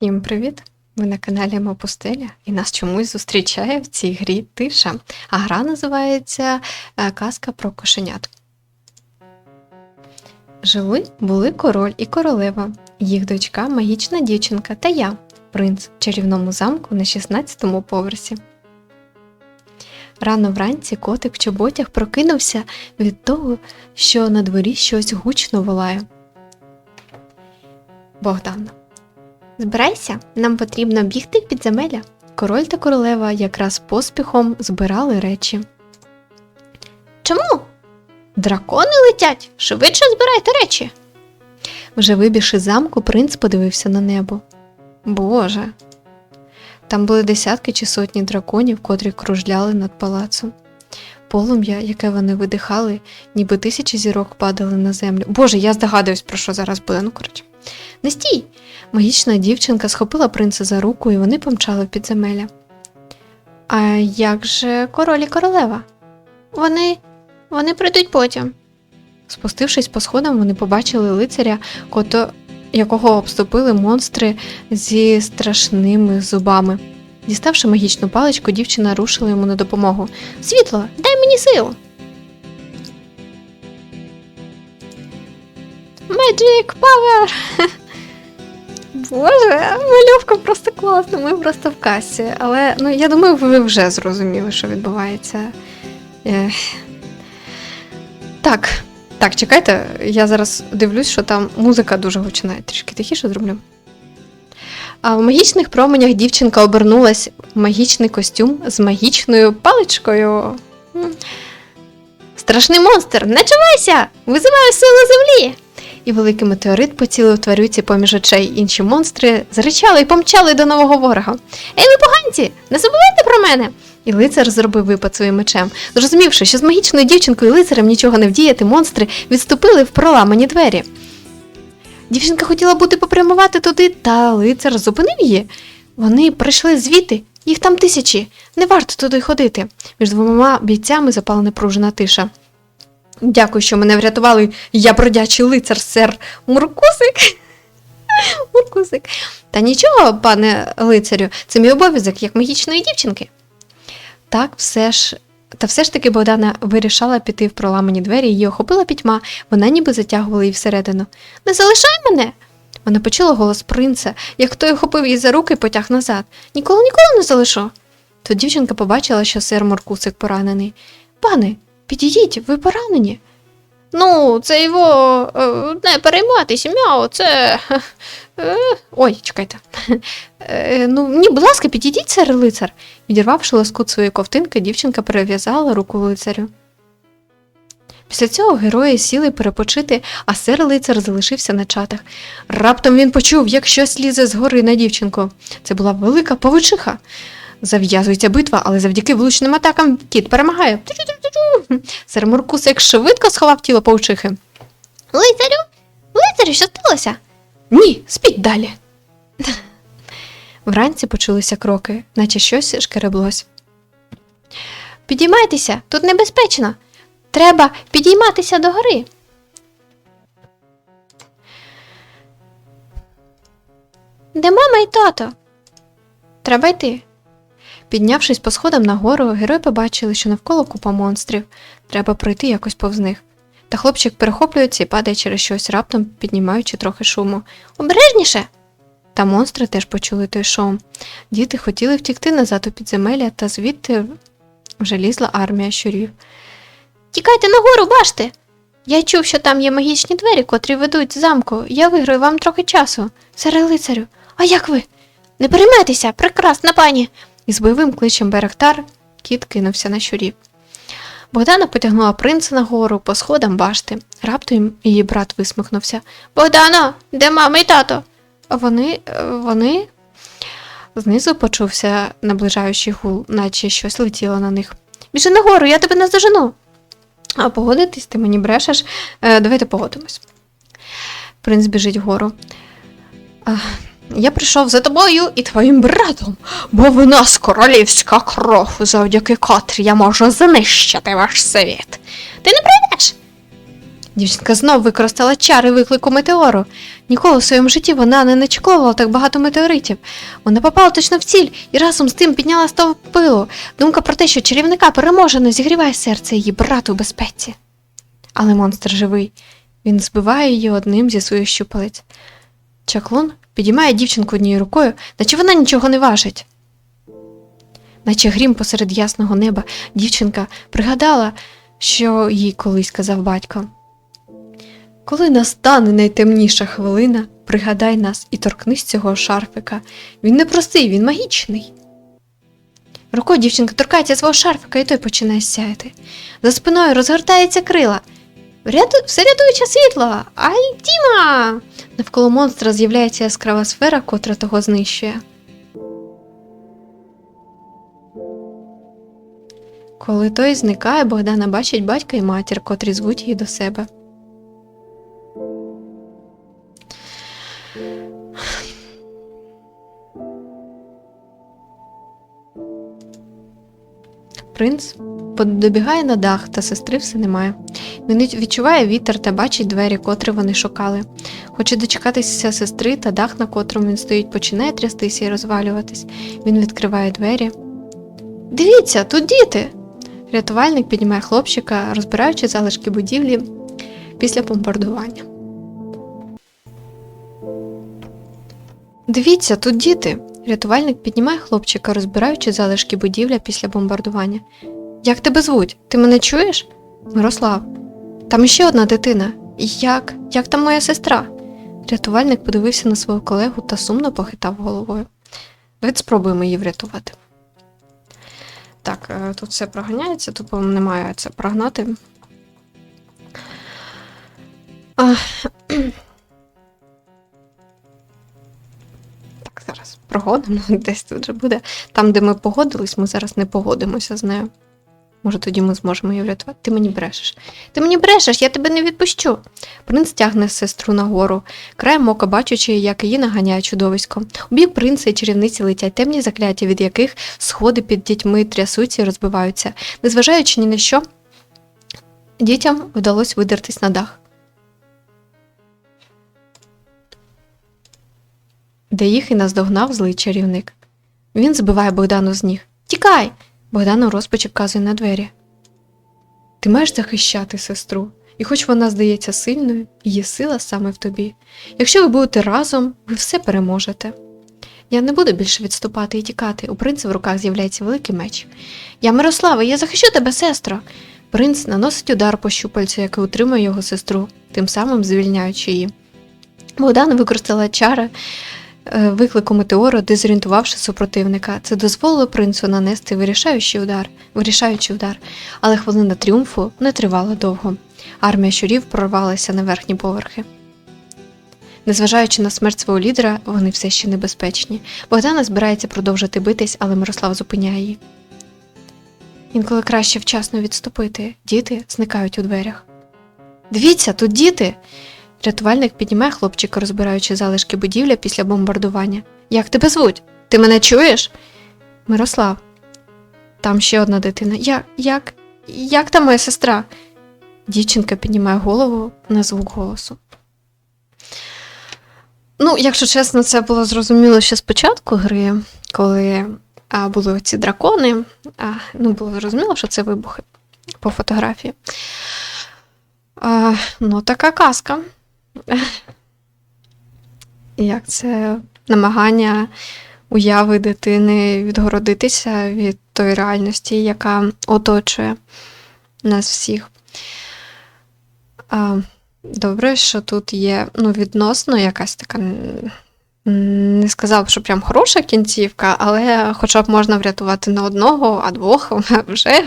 Всім привіт! Ви на каналі Мопустеля і нас чомусь зустрічає в цій грі тиша. А гра називається е, Казка про кошенят. Жили були король і королева, їх дочка магічна дівчинка та я, принц в чарівному замку на 16-му поверсі. Рано вранці котик в чоботях прокинувся від того, що на дворі щось гучно волає. Богдан. Збирайся, нам потрібно бігти в підземелля. Король та королева якраз поспіхом збирали речі. Чому? Дракони летять. Швидше збирайте речі. Вже вибігши замку, принц подивився на небо. Боже. Там були десятки чи сотні драконів, котрі кружляли над палацом. Полум'я, яке вони видихали, ніби тисячі зірок падали на землю. Боже, я здогадуюсь, про що зараз буде. Ну, коротше. Не стій! Магічна дівчинка схопила принца за руку, і вони помчали в підземелля. А як же король і королева? Вони. вони прийдуть потім. Спустившись по сходам, вони побачили лицаря, кото... якого обступили монстри зі страшними зубами. Діставши магічну паличку, дівчина рушила йому на допомогу. Світло, дай мені сил. Magic Power! Боже, мальовка просто класна, ми просто в касі. Але ну, я думаю, ви вже зрозуміли, що відбувається. Так, так, чекайте, я зараз дивлюсь, що там музика дуже гучна. Трішки тихіше зроблю. А в магічних променях дівчинка обернулась в магічний костюм з магічною паличкою. Страшний монстр, не чувайся! Визиваю сили землі! І великий метеорит поцілив тварюці поміж очей. Інші монстри заричали і помчали до нового ворога. Ей, ви поганці, не забувайте про мене! І лицар зробив випад своїм мечем. Зрозумівши, що з магічною дівчинкою і лицарем нічого не вдіяти, монстри відступили в проламані двері. Дівчинка хотіла бути попрямувати туди, та лицар зупинив її. Вони прийшли звідти, їх там тисячі. Не варто туди ходити. Між двома бійцями запала напружена тиша. Дякую, що мене врятували. Я бродячий лицар, сер Муркусик. Муркусик. Та нічого, пане лицарю, це мій обов'язок як магічної дівчинки. Так, все ж. Та все ж таки Богдана вирішала піти в проламані двері, її охопила пітьма, вона ніби затягувала її всередину. Не залишай мене. Вона почула голос принца, як той охопив її за руки і потяг назад. Ніколи ніколи не залишу. Тут дівчинка побачила, що сер Муркусик поранений. Пане, Підійдіть, ви поранені. Ну, це його е, не перейматися, мяу, це. е, Ой, чекайте. Е, Ну, ні, будь ласка, підійдіть, сер лицар. Відірвавши лоскут своєї ковтинки, дівчинка перев'язала руку лицарю. Після цього герої сіли перепочити, а сер лицар залишився на чатах. Раптом він почув, як щось лізе згори на дівчинку. Це була велика павучиха. Зав'язується битва, але завдяки влучним атакам кіт перемагає. Сер Муркусик швидко сховав тіло паучихи. Лицарю? Лицарю, що сталося? Ні, спіть далі. Вранці почулися кроки, наче щось шкереблось. Підіймайтеся, тут небезпечно. Треба підійматися до гори. Де мама і тато? Треба йти. Піднявшись по сходам нагору, герої побачили, що навколо купа монстрів. Треба пройти якось повз них. Та хлопчик перехоплюється і падає через щось, раптом піднімаючи трохи шуму. Обережніше! Та монстри теж почули той шум. Діти хотіли втікти назад у підземелля, та звідти вже лізла армія щурів. Тікайте нагору, бачте! Я чув, що там є магічні двері, котрі ведуть з замку. Я виграю вам трохи часу. Сере лицарю, а як ви? Не переймайтеся, прекрасна пані! І з бойовим кличем Берехтар кіт кинувся на щурів. Богдана потягнула принца нагору по сходам башти. Раптом її брат висмикнувся. Богдана, де мама і тато? Вони. вони. Знизу почувся наближаючий гул, наче щось летіло на них. Біжи нагору, я тебе наздожену. А погодитись, ти мені брешеш. Е, давайте погодимось. Принц біжить вгору. Я прийшов за тобою і твоїм братом, бо в нас королівська кров, завдяки котрій я можу знищити ваш світ. Ти не прийдеш? Дівчинка знов використала чари виклику метеору. Ніколи в своєму житті вона не начекловувала так багато метеоритів. Вона попала точно в ціль і разом з тим підняла стовп пилу. Думка про те, що чарівника переможено, зігріває серце її брату в безпеці. Але монстр живий. Він збиває її одним зі своїх щупалець. Чаклун підіймає дівчинку однією рукою, наче вона нічого не важить. Наче грім посеред ясного неба, дівчинка пригадала, що їй колись казав батько. Коли настане найтемніша хвилина, пригадай нас і торкнись цього шарфика. Він не простий, він магічний. Рукою дівчинка торкається свого шарфика, і той починає сяяти. За спиною розгортається крила. Ряду... Всерятуюче світло! Альтіма! Навколо монстра з'являється яскрава сфера, котра того знищує. Коли той зникає, Богдана бачить батька і матір, котрі звуть її до себе. Принц добігає на дах, та сестри все немає. Він відчуває вітер та бачить двері, котрі вони шукали. Хоче дочекатися сестри, та дах, на котрому він стоїть, починає трястися і розвалюватись. Він відкриває двері. Дивіться, тут діти. Рятувальник піднімає хлопчика, розбираючи залишки будівлі після бомбардування. Дивіться, тут діти. Рятувальник піднімає хлопчика, розбираючи залишки будівля після бомбардування. Як тебе звуть? Ти мене чуєш? Мирослав. Там ще одна дитина. Як? Як там моя сестра? Рятувальник подивився на свого колегу та сумно похитав головою. Давайте спробуємо її врятувати. Так, е, тут все проганяється, тут немає це прогнати. Так, зараз прогодимо, десь тут вже буде. Там, де ми погодились, ми зараз не погодимося з нею. Може, тоді ми зможемо її врятувати. Ти мені брешеш. Ти мені брешеш, я тебе не відпущу. Принц тягне сестру нагору, краєм ока бачучи, як її наганяє чудовисько. У бік принца і чарівниці летять темні закляття, від яких сходи під дітьми трясуться і розбиваються. Незважаючи ні на що, дітям вдалося видертись на дах. Де їх і наздогнав злий чарівник. Він збиває Богдану з ніг. Тікай! Богдан у розпачі вказує на двері. Ти маєш захищати сестру, і хоч вона здається сильною, її сила саме в тобі. Якщо ви будете разом, ви все переможете. Я не буду більше відступати і тікати. У принца в руках з'являється великий меч. Я Мирослава, я захищу тебе, сестро. Принц наносить удар по щупальцю, який утримує його сестру, тим самим звільняючи її. Богдан використала чари виклику метеору, дезорієнтувавши супротивника. Це дозволило принцу нанести вирішаючий удар, вирішаючий удар, але хвилина тріумфу не тривала довго. Армія щурів прорвалася на верхні поверхи. Незважаючи на смерть свого лідера, вони все ще небезпечні. Богдана збирається продовжити битись, але Мирослав зупиняє її. Інколи краще вчасно відступити. Діти зникають у дверях. Дивіться, тут діти. Рятувальник піднімає хлопчика, розбираючи залишки будівля після бомбардування. Як тебе звуть? Ти мене чуєш? Мирослав. Там ще одна дитина. Як, як, як там моя сестра? Дівчинка піднімає голову на звук голосу. Ну, якщо чесно, це було зрозуміло ще спочатку гри, коли а, були ці дракони. А, ну, було зрозуміло, що це вибухи по фотографії. А, ну, така казка. Як це намагання уяви дитини відгородитися від тої реальності, яка оточує нас всіх. Добре, що тут є ну, відносно якась така. Не сказав, що прям хороша кінцівка, але хоча б можна врятувати не одного, а двох вже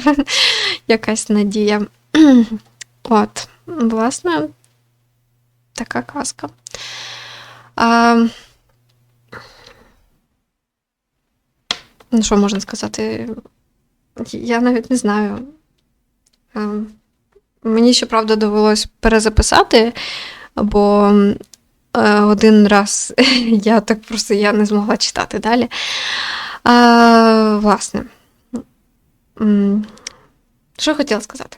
якась надія. От, власне, така казка. А, Ну, що можна сказати? Я навіть не знаю. А, Мені, щоправда, довелось перезаписати, бо е, один раз я так просто я не змогла читати далі. А, Власне, що хотіла сказати?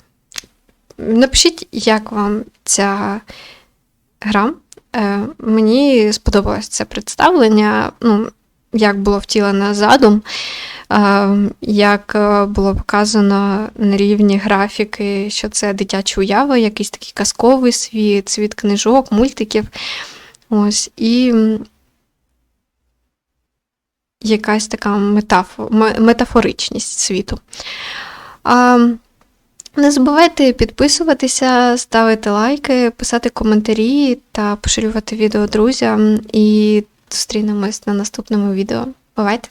напишіть, як вам ця гра. Е, Мені сподобалось це представлення, ну, як було втілено задум, е, як е, було показано на рівні графіки, що це дитяча уява, якийсь такий казковий світ, світ книжок, мультиків. Ось, і якась така метафо, метафоричність світу. Не забувайте підписуватися, ставити лайки, писати коментарі та поширювати відео друзям. І зустрінемось на наступному відео. Бувайте!